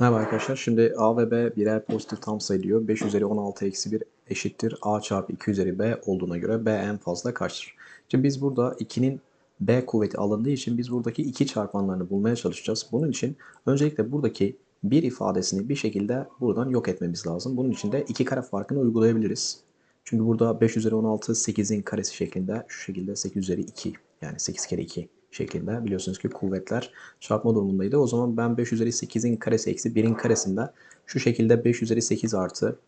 Merhaba arkadaşlar. Şimdi A ve B birer pozitif tam sayı diyor. 5 üzeri 16 eksi 1 eşittir A çarpı 2 üzeri B olduğuna göre B en fazla kaçtır? Şimdi biz burada 2'nin B kuvveti alındığı için biz buradaki 2 çarpanlarını bulmaya çalışacağız. Bunun için öncelikle buradaki bir ifadesini bir şekilde buradan yok etmemiz lazım. Bunun için de 2 kare farkını uygulayabiliriz. Çünkü burada 5 üzeri 16 8'in karesi şeklinde şu şekilde 8 üzeri 2 yani 8 kere 2 şeklinde biliyorsunuz ki kuvvetler çarpma durumundaydı. O zaman ben 5 üzeri 8'in karesi eksi 1'in karesinde şu şekilde 5 üzeri 8 artı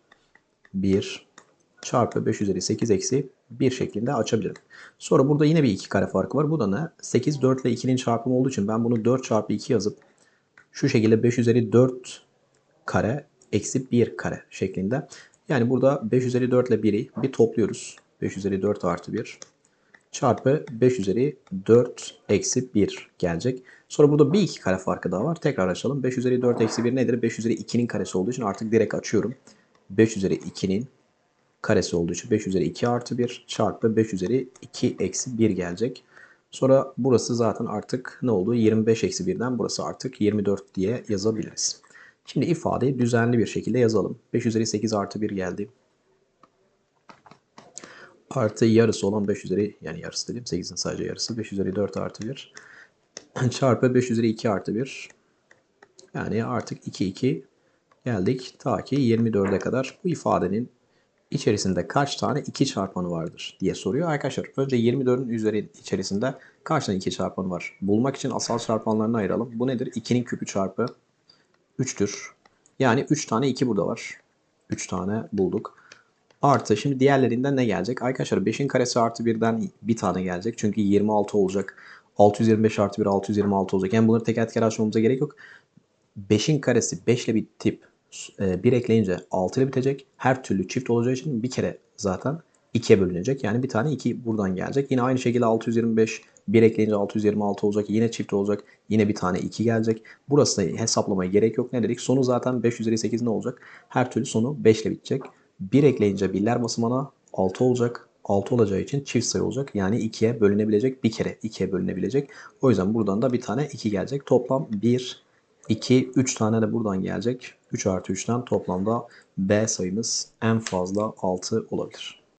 1 çarpı 5 üzeri 8 eksi 1 şeklinde açabilirim. Sonra burada yine bir 2 kare farkı var. Bu da ne? 8 4 ile 2'nin çarpımı olduğu için ben bunu 4 çarpı 2 yazıp şu şekilde 5 üzeri 4 kare eksi 1 kare şeklinde. Yani burada 5 üzeri 4 ile 1'i bir topluyoruz. 5 üzeri 4 artı 1 çarpı 5 üzeri 4 eksi 1 gelecek. Sonra burada bir iki kare farkı daha var. Tekrar açalım. 5 üzeri 4 eksi 1 nedir? 5 üzeri 2'nin karesi olduğu için artık direkt açıyorum. 5 üzeri 2'nin karesi olduğu için 5 üzeri 2 artı 1 çarpı 5 üzeri 2 eksi 1 gelecek. Sonra burası zaten artık ne oldu? 25 eksi 1'den burası artık 24 diye yazabiliriz. Şimdi ifadeyi düzenli bir şekilde yazalım. 5 üzeri 8 artı 1 geldi artı yarısı olan 5 üzeri yani yarısı dedim 8'in sadece yarısı 5 üzeri 4 artı 1 çarpı 5 üzeri 2 artı 1 yani artık 2 2 geldik ta ki 24'e kadar bu ifadenin içerisinde kaç tane 2 çarpanı vardır diye soruyor. Arkadaşlar önce 24'ün üzeri içerisinde kaç tane 2 çarpanı var? Bulmak için asal çarpanlarını ayıralım. Bu nedir? 2'nin küpü çarpı 3'tür. Yani 3 tane 2 burada var. 3 tane bulduk. Artı şimdi diğerlerinden ne gelecek? Arkadaşlar 5'in karesi artı 1'den bir tane gelecek. Çünkü 26 olacak. 625 artı 1 626 olacak. Yani bunları teker teker açmamıza gerek yok. 5'in karesi 5 ile bitip 1 ekleyince 6 ile bitecek. Her türlü çift olacağı için bir kere zaten 2'ye bölünecek. Yani bir tane 2 buradan gelecek. Yine aynı şekilde 625 1 ekleyince 626 olacak. Yine çift olacak. Yine bir tane 2 gelecek. Burası da hesaplamaya gerek yok. Ne dedik? Sonu zaten 5 üzeri 8 ne olacak? Her türlü sonu 5 ile bitecek. 1 ekleyince birler basamağına 6 olacak. 6 olacağı için çift sayı olacak. Yani 2'ye bölünebilecek. Bir kere 2'ye bölünebilecek. O yüzden buradan da bir tane 2 gelecek. Toplam 1, 2, 3 tane de buradan gelecek. 3 artı 3'ten toplamda B sayımız en fazla 6 olabilir.